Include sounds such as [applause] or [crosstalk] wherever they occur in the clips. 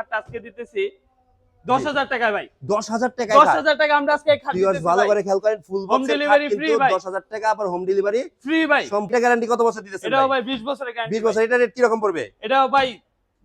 খাটটা আজকে দিতেছি দশ হাজার টাকায় ভাই। দশ হাজার টাকা দশ হাজার টাকা আমরা আজকে এই খাট ভিউয়ার্স ভালো করে খেয়াল করেন ফুল Home delivery free ভাই। দশ হাজার টাকা আবার হোম ডেলিভারি ফ্রি ভাই। সম্পূর্ণ গ্যারান্টি কত বছর দিতেছেন এটাও ভাই? ভাই বিশ বছরের গ্যারান্টি বিশ বছর এটা রেট কীরকম পড়বে? এটাও ভাই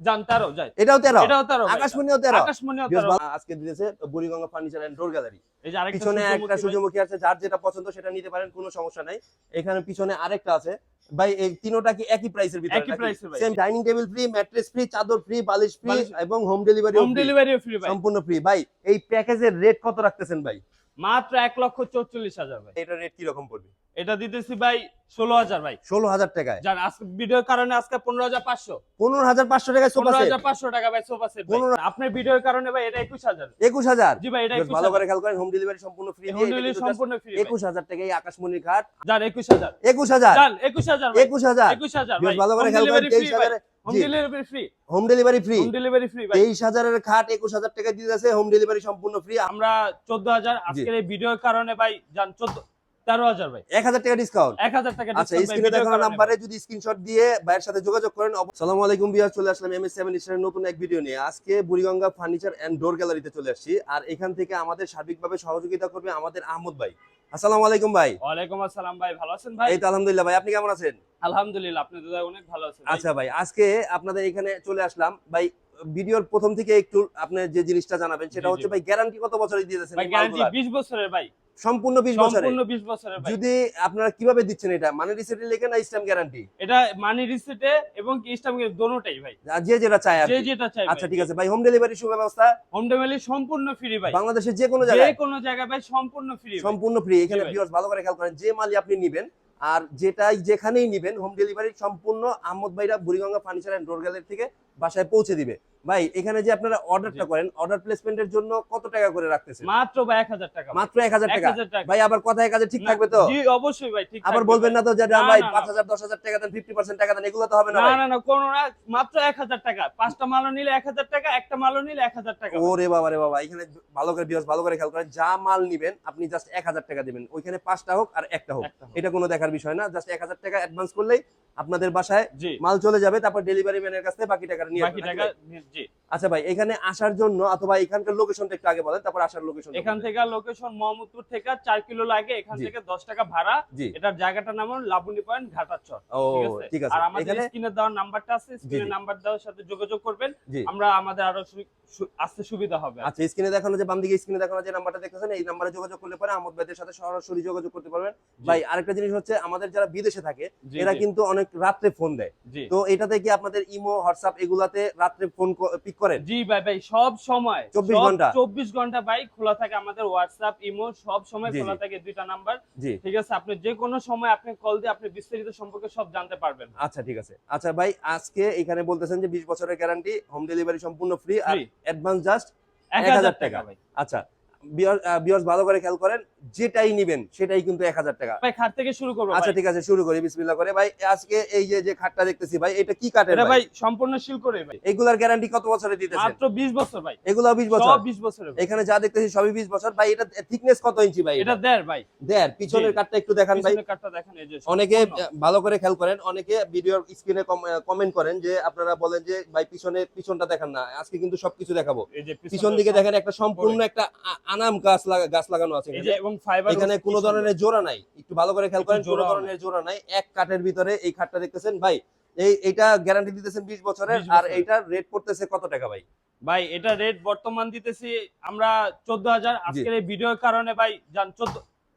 জান তেরো যায় এটাও তেরো? এটাও তেরো। আকাশমণিও তেরো? আকাশমণিও তেরো। আজকে দিতেছে Buriganga furniture and door gallery পিছনে একটা সূর্যমুখী আছে যার যেটা পছন্দ সেটা নিতে পারেন কোনো সমস্যা নাই। এখানে পিছনে আরেকটা আছে। ভাই এই তিনোটা কি একই প্রাইসের ভিতরে একই ভাই। Same dining table free mattress free চাদর ফ্রি বালিশ ফ্রি এবং হোম ডেলিভারি হোম ডেলিভারিও ফ্রি ভাই। সম্পূর্ণ ফ্রি ভাই এই প্যাকেজের রেট কত রাখতেছেন ভাই? মাত্র এক লক্ষ চৌচল্লিশ হাজার ভাই। এটা রেট কি রকম পড়বে? এটা দিতেছি ভাই ষোলো হাজার ভাই। ষোলো হাজার টাকায়। জান আজকে ভিডিওর কারণে আজকে পনেরো হাজার পাঁচশো। পনেরো হাজার পাঁচশো টাকায় সোফা পনেরো হাজার পাঁচশো টাকা ভাই সোফা সেট পনেরো- আপনার ভিডিওর কারণে ভাই এটা একুশ হাজার। একুশ হাজার? জি ভাই এটা ভালো করে খেয়াল করেন হোম ডেলিভারি সম্পূর্ণ ফ্রি হোম ডেলিভারি সম্পূর্ণ ফ্রি একুশ হাজার টাকা এই আকাশমণির ঘাট। জান একুশ হাজার। একুশ হাজার? জান একুশ হাজার ভাই। একুশ হাজার। একুশ হাজার বেশ ভালো করে খেয়াল করেন তেইশ হাজার হোম জি। Delivery free home delivery free home delivery free ভাই। তেইশ হাজারের খাট একুশ হাজার টাকা দিতেছে হোম ডেলিভারি সম্পূর্ণ ফ্রি আমরা চোদ্দ হাজার। আজকের এই ভিডিওর কারণে ভাই জান চোদ্দ ভাই। টাকা ডিসকাউন্ট টাকা আচ্ছা স্ক্রিনে দেখানো কারণে যদি স্ক্রিনশট দিয়ে ভাইয়ের সাথে যোগাযোগ করেন সালামু আলাইকুম বিয়ার চলে আসলাম এম এস সেভেন নতুন এক ভিডিও নিয়ে। আজকে বুড়িগঙ্গা ফার্নিচার এন্ড ডোর গ্যালারিতে চলে আসছি। আর এখান থেকে আমাদের সার্বিকভাবে সহযোগিতা করবে আমাদের আহমদ ভাই। আসসালামু আলাইকুম ভাই। ওয়ালাইকুম আসসালাম ভাই ভালো আছেন ভাই? এই তো আলহামদুলিল্লাহ ভাই আপনি কেমন আছেন? আলহামদুলিল্লাহ আপনি তো অনেক ভালো আছেন আচ্ছা ভাই আজকে আপনাদের এখানে চলে আসলাম। ভাই ভিডিওর প্রথম থেকে একটু আপনি যে জিনিসটা জানাবেন সেটা। হচ্ছে ভাই। গ্যারান্টি কত বছরের দিয়ে দিয়েছেন ভাই গ্যারান্টি মালগুলার? বিশ বছরের ভাই। সম্পূর্ণ 20 বছরের সম্পূর্ণ বিশ বছরের ভাই। যদি আপনারা কীভাবে দিচ্ছেন এটা? মানে রিসেটে লিখে না স্ট্যাম্প গ্যারান্টি এটা মানি রিসিটে এবং কি স্টাম দোনোটাই ভাই। যে যেটা চায় আর যে যেটা চাই আচ্ছা ঠিক আছে ভাই হোম ডেলিভারি সুব্যবস্থা? হোম ডেলিভারি সম্পূর্ণ ফ্রি ভাই। বাংলাদেশের যে কোনো জায়গায়? যে কোনো জায়গায় ভাই সম্পূর্ণ ফ্রি সম্পূর্ণ ফ্রি এখানে ভিউয়ার্স ভালো করে খেয়াল করেন যে মালই আপনি নেবেন আর যেটাই যেখানেই নেবেন হোম ডেলিভারি সম্পূর্ণ আহমদ ভাইরা Buriganga furniture and door gallery থেকে বাসায় পৌঁছে দিবে। ভাই এখানে যে আপনারা অর্ডারটা করেন অর্ডার প্লেসমেন্টের জন্য কত টাকা করে রাখতেছেন? মাত্র ভাই এক হাজার টাকা। মাত্র এক হাজার এক টাকা। ভাই আবার কথায় কাজে ঠিক থাকবে তো? জি অবশ্যই ভাই ঠিক আবার বলবেন না তো যে ভাই না, না। পাঁচ হাজার দশ হাজার টাকা দেন ফিফটি পার্সেন্ট টাকা দেন এগুলো তো হবে না না ভাই। না না কোনো না মাত্র এক হাজার টাকা। পাঁচটা মালও নিলে এক হাজার টাকা একটা মালও নিলে এক হাজার টাকা। ওরে বাবা রে বাবা এখানে ভালো করে বিয়াস ভালো করে খেয়াল করেন যা মাল নিবেন আপনি জাস্ট এক হাজার টাকা দিবেন। ওইখানে পাঁচটা হোক আর একটা হোক। এটা কোনো দেখার বিষয় না জাস্ট এক হাজার টাকা অ্যাডভান্স করলেই আপনাদের বাসায় মাল চলে যাবে তারপর ডেলিভারি ম্যানের কাছে বাকি টাকা নিয়ে বাকি টাকা জি। আচ্ছা ভাই এখানে আসার জন্য অথবা এখানকার লোকেশনটা একটু আগে বলেন তারপর আসার লোকেশন এখান থেকে লোকেশন মোহাম্মদপুর থেকে চার কিলো লাগে এখান থেকে দশ টাকা ভাড়া। এটার জায়গাটার নাম হলো লাবণী পয়েন্ট ঘাটাচর ঠিক আছে? আর আমাদের এখানে স্ক্রিনে দেওয়ার নাম্বারটা আছে স্ক্রিনে। নাম্বার দেওয়ার সাথে যোগাযোগ করবেন। আমরা আমাদের আরও আসতে সুবিধা হবে। আচ্ছা স্ক্রিনে দেখানো যে বাম দিকে স্ক্রিনে দেখানো যে নাম্বারটা দেখতেছেন এই নাম্বারে যোগাযোগ করলে পরে আহমদ ভাইদের সাথে সরাসরি যোগাযোগ করতে পারবেন। ভাই আরেকটা জিনিস হচ্ছে আমাদের যারা বিদেশে থাকে এরা কিন্তু অনেক রাত্রে ফোন দেয়। তো এটাতে কি আপনাদের ইমো হোয়াটসঅ্যাপ এগুলাতে রাত্রে ফোন পিক করেন? জি ভাই ভাই সব সময়। 24 ঘণ্টা? চব্বিশ ঘণ্টা ভাই খোলা থাকে আমাদের হোয়াটসঅ্যাপ ইমো সব সময় খোলা থাকে দুইটা নাম্বার। ঠিক আছে আপনি যে কোনো সময় আপনি কল দিয়ে আপনি বিস্তারিত সম্পর্কে সব জানতে পারবেন। আচ্ছা ঠিক আছে। আচ্ছা ভাই আজকে এখানে বলতেছেন যে 20 বছরের গ্যারান্টি হোম ডেলিভারি সম্পূর্ণ ফ্রি আর। অ্যাডভান্স জাস্ট এক 1000 হাজার। টাকা আচ্ছা বিয়ার্স ভালো করে খেয়াল করেন যেটাই নিবেন সেটাই কিন্তু 1000 টাকা। ভাই খাট থেকে শুরু করব আচ্ছা ঠিক আছে শুরু করি বিসমিল্লাহ করে। ভাই আজকে এই যে যে খাটটা দেখতেছি ভাই এটা কি কাঠের ভাই? সম্পূর্ণ শিল করে ভাই। এগুলার গ্যারান্টি কত বছরে মাত্র বিশ বছর ভাই। এগুলো 20 বছর? সব ভাই। এখানে যা দেখতেছি সবই 20 বছর। ভাই এটা থিকনেস কত ইঞ্চি ভাই এটা দেড় ভাই। দেড়। পিছনের জি। কাঠটা একটু দেখান ভাই। পিছনের কাঠটা দেখেন এই যে অনেকে ভালো করে খেয়াল করেন অনেকে ভিডিওর স্ক্রিনে কমেন্ট করেন যে আপনারা বলেন যে ভাই পিছনে পিছনটা দেখান না। আজকে কিন্তু সবকিছু দেখাবো। পিছন দিকে দেখেন একটা সম্পূর্ণ। একটা আনাম গাছ লাগা গাছ লাগানো আছে এখানে। যে এবং ফাইবার এখানে কোনো ধরনের জোড়া নাই। একটু ভালো করে খেয়াল করেন কোনো ধরনের জোড়া নাই। এক কাঠের ভিতরে এই খাটটা দেখতেছেন ভাই? এই এটা গ্যারান্টি দিতেছেন 20 বছরের আর এটা এইটার রেট পড়তেছে কত টাকা ভাই? ভাই এটা রেট বর্তমান দিতেছি আমরা চোদ্দ হাজার। আজকের এই ভিডিওর কারণে ভাই জান চোদ্দ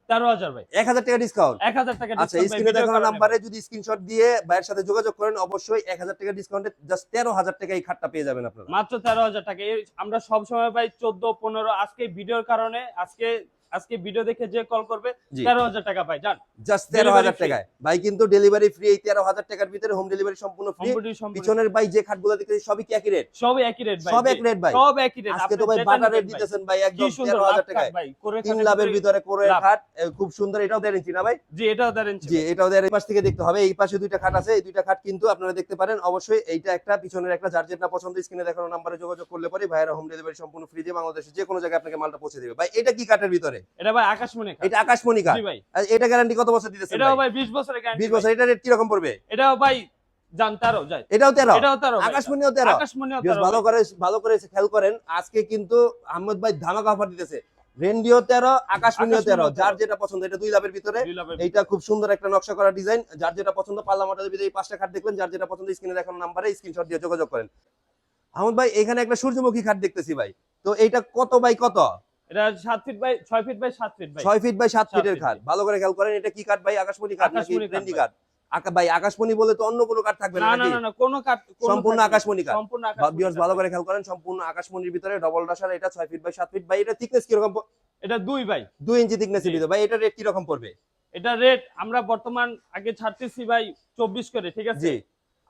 তেরো হাজার ভাই। 1000 টাকা ডিসকাউন্ট এক হাজার টাকা আচ্ছা স্ক্রিনে দেখানো নাম্বারে যদি স্ক্রিনশট দিয়ে ভাইয়ের সাথে যোগাযোগ করেন অবশ্যই 1000 টাকা ডিসকাউন্টে জাস্ট 13000 টাকা এই খাটটা পেয়ে যাবেন আপনারা। মাত্র তেরো হাজার টাকা। আমরা সব সময় ভাই চোদ্দ পনেরো আজকে ভিডিওর কারণে আজকে আজকে ভিডিও দেখে যে কল করবে জি। তেরো হাজার টাকা ভাই জান জাস্ট Delivery 13000 free। টাকায়। ভাই কিন্তু ডেলিভারি ফ্রি এই 13000 টাকার ভিতরে হোম ডেলিভারি সম্পূর্ণ ফ্রি পিছনের ভাই যে খাটগুলো দেখতেছি সবই কি একই রেট সবই একই রেট ভাই সব এক রেট ভাই। সব একই রেট আজকে তো ভাই বাটার রেট দিতেছেন ভাই একদম সুন্দর 13000 টাকায়। ভাই তিন লাভের ভিতরে করে খাট খুব সুন্দর এটাও ইঞ্চি না ভাই? জি এটাও দেন জি এটাও দেড় এই পাশ থেকে দেখতে হবে এই পাশে দুইটা খাট আছে এই দুইটা খাট কিন্তু আপনারা দেখতে পারেন। অবশ্যই এইটা একটা পিছনের একটা যার যেটা পছন্দ স্ক্রিনে দেখানো নাম্বারে যোগাযোগ করলে পরে ভাইয়েরা হোম ডেলিভারি সম্পূর্ণ ফ্রি দিয়ে বাংলাদেশে যে কোনো জায়গায় আপনাকে মালটা পৌঁছে দেবে। ভাই এটা কি কাঠের ভিতরে? এটা ভাই আকাশমণি এটা আকাশমণি এটা গ্যারান্টি কত বছর দিতেছেন এটাও ভাই? ভাই বিশ বছরের গ্যারান্টি 20 বছর এটা রেট কি রকম পড়বে? এটাও ভাই যান তেরো যাই। এটাও তেরো? এটাও তেরো ভাই। আকাশমণিও তেরো? আকাশমণিও বেশ তেরো ভালো করে ভালো করে খেয়াল করেন আজকে কিন্তু আহমদ ভাই ধামাকা অফার দিতেছে। রেন্ডিও তেরো আকাশমণিও তেরো। যার যেটা পছন্দ এটা দুই লাভের ভিতরে। খুব সুন্দর একটা নকশা করা ডিজাইন যার যেটা পছন্দ পাল্লা ভিতরে এই পাঁচটা খাট দেখলেন যার যেটা পছন্দ স্ক্রিনে দেখানো নাম্বারে স্ক্রিনশট দিয়ে যোগাযোগ করেন। আহমদ ভাই এখানে একটা সূর্যমুখী খাট দেখতেছি ভাই। তো এইটা কত বাই কত? এটা feet by feet by feet feet by ফিটের খাট ভালো করে খেয়াল করেন এটা কি কাঠ ভাই? আকাশমণি কাঠ নাকি ট্রেন্ডি কাঠ ভাই। আকাশমণি বলে তো অন্য কোনো কাঠ থাকবে না না না নাকি? না না কোনো কাট সম্পূর্ণ আকাশমণি কাঠ। সম্পূর্ণ বা- আকাশমণি viewers কাঠ ভালো করে খেয়াল করেন সম্পূর্ণ আকাশমণির ভিতরে ডবল ডাসার এটা ফিট বাই ফিট ভাই এটা থিকনেস কীরকম প- এটা দুই ইঞ্চি থিকনেসের জি। ভিতরে। ভাই এটা রেট পড়বে? এটা রেট আমরা বর্তমান আগে ছাড়তেছি ভাই চব্বিশ করে ঠিক আছে?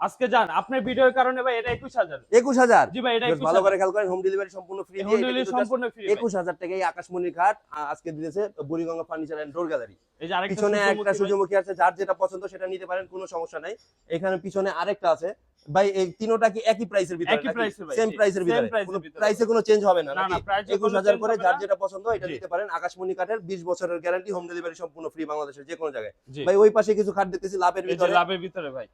আজকে যান আপনার ভিডিওর কারণে ভাই এটা একুশ হাজার। একুশ হাজার। জি ভাই এটা বেশ একুশ ভালো করে খেয়াল করেন হোম ডেলিভারি সম্পূর্ণ ফ্রি হোম ডেলিভারি সম্পূর্ণ ফ্রি একুশ হাজার টাকায় আকাশমণির কাঠ আ- আজকে দিতেছে Buriganga furniture and door gallery এই যে আরেকটা পিছনে একটা সূর্যমুখী আছে যার যেটা পছন্দ সেটা নিতে পারেন কোনো সমস্যা নাই। এখানে পিছনে আরেকটা আছে। ভাই এই তিনোটা কি একই প্রাইসের ভিতরে একই এর ভাই, সেম প্রাইসের ভিতরে। কোনো প্রাইসে কোনো চেঞ্জ হবে না না না নাকি? প্রাইস একুশ হাজার করে যার যেটা পছন্দ এটা নিতে পারেন। আকাশমণি কাঠের বিশ বছরের গ্যারান্টি হোম ডেলিভারি সম্পূর্ণ ফ্রি বাংলাদেশের যে কোনো জায়গায়। ভাই ওই পাশে কিছু খাট দেখতেছি লাভের ভিতরে। লাভের ভিতরে ভাই।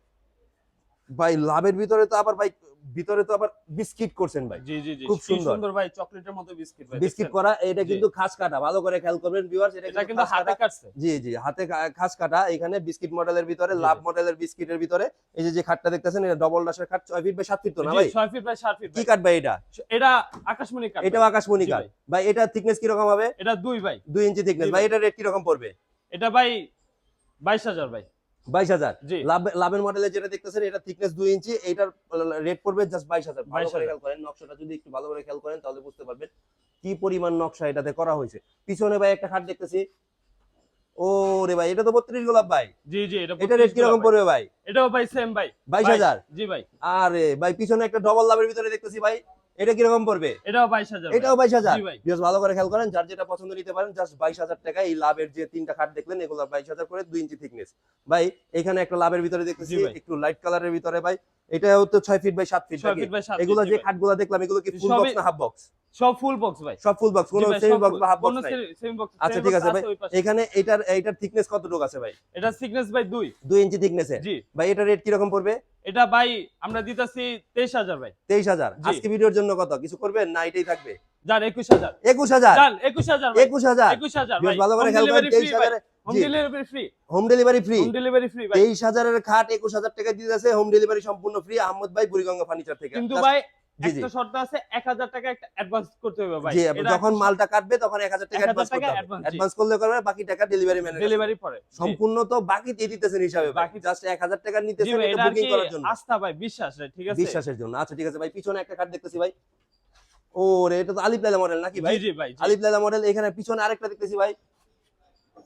ভাই লাভের ভিতরে তো আবার ভাই ভিতরে তো আবার বিস্কিট করছেন ভাই। জি জি জি। খুব সুন্দর। ভাই চকলেটের মতো বিস্কিট ভাই বিস্কিট করা এটা কিন্তু খাস কাটা ভালো করে খেয়াল করবেন ভিউয়ার্স এটা এটা কিন্তু হাতে কাটা। কাটছে। জি জি হাতে খাস কাটা এখানে বিস্কিট মডেলের ভিতরে লাভ। মডেলের বিস্কিটের ভিতরে এই যে যে খাটটা দেখতেছেন এটা ডবল ডাসের খাট ছয় ফিট বাই সাত ফিট তো না ভাই? ছয় ফিট বাই সাত ফিট কি কাট ভাই এটা? এটা আকাশমণি এটাও ভাই। আকাশমণি কাঠ ভাই। এটা থিকনেস কীরকম হবে? এটা দুই ভাই। দুই ইঞ্চি থিকনেস ভাই। এটা রেট কীরকম পড়বে? এটা ভাই বাইশ হাজার ভাই। বাইশ হাজার। লাভের মডেলে যেটা দেখতেছেন এটা থিকনেস দুই ইঞ্চি এটার রেট পড়বে জাস্ট বাইশ হাজার। ভালো করে খেয়াল করেন নকশাটা যদি একটু ভালো করে খেয়াল করেন তাহলে বুঝতে পারবেন কি পরিমাণ নকশা এটাতে করা হয়েছে। পিছনে ভাই একটা খাট দেখতেছি। ও রে ভাই এটা তো বত্রিশ গোলাপ ভাই। জি জি এটা এটা রেট কীরকম পড়বে ভাই? এটাও ভাই সেম ভাই। বাইশ হাজার। জি ভাই। আরে ভাই পিছনে একটা ডবল লাভের ভিতরে দেখতেছি ভাই। এটা কীরকম পড়বে? এটাও বাইশ হাজার এটাও বাইশ হাজার? ভালো করে খেয়াল করেন যার যেটা পছন্দ নিতে পারেন জাস্ট বাইশ হাজার টাকা এই লাভের যে তিনটা খাট দেখলেন এগুলো বাইশ হাজার করে দুই ইঞ্চি থিকনেস ভাই এখানে একটা লাভের ভিতরে দেখতেছি একটু লাইট কালারের ভিতরে ভাই। এটাও তো 6 ফিট বাই 7 ফিট এগুলো যে খাটগুলো দেখলাম এগুলো কি ফুল বক্স না হাফ বক্স সব ফুল বক্স ভাই। সব ফুল বক্স সেমি বক্স বা হাফ বক্স সেমি বক্স আচ্ছা ঠিক আছে ভাই। এখানে এটার এটার থিকনেস কতটুকু আছে ভাই? এটা থিকনেস ভাই 2 2 ইঞ্চি থিকনেসে জি। ভাই এটা রেট কি রকম পড়বে? এটা ভাই আমরা দিতাছি 23000 ভাই। 23000 আজকে ভিডিওর জন্য কত? কিছু করবেন না এটাই থাকবে? যান 21000 21000 যান 21000 21000 21000 ভালো করে home delivery free home delivery free home delivery free ভাই। তেইশ হাজারের খাট একুশ হাজার টাকা দিতেছে হোম ডেলিভারি সম্পূর্ণ ফ্রি আহমদ ভাই বুড়িগঙ্গা ফার্নিচার থেকে। কিন্তু ভাই জি জি। একটা শর্ত আছে এক হাজার টাকা একটা অ্যাডভান্স করতে হবে ভাই। যখন মালটা কাটবে তখন এক হাজার টাকা অ্যাডভান্স করতে হবে। অ্যাডভান্স করলে করবে বাকি টাকা ডেলিভারি ম্যান ডেলিভারি পরে সম্পূর্ণ তো বাকি দিয়ে দিতেছেন হিসাবে বাকি বাকি- জাস্ট এক হাজার টাকা নিতেছেন এটা এটা বুকিং করার জন্য। আস্থা ভাই বিশ্বাস ঠিক আছে? বিশ্বাসের জন্য। আচ্ছা ঠিক আছে ভাই পিছনে একটা দেখতেছি ভাই। ও রে এটা তো আলিফ লাইলা মডেল নাকি ভাই? জি ভাই জি। আলিফ লাইলা মডেল এখানে পিছনে আরেকটা দেখতেছি ভাই।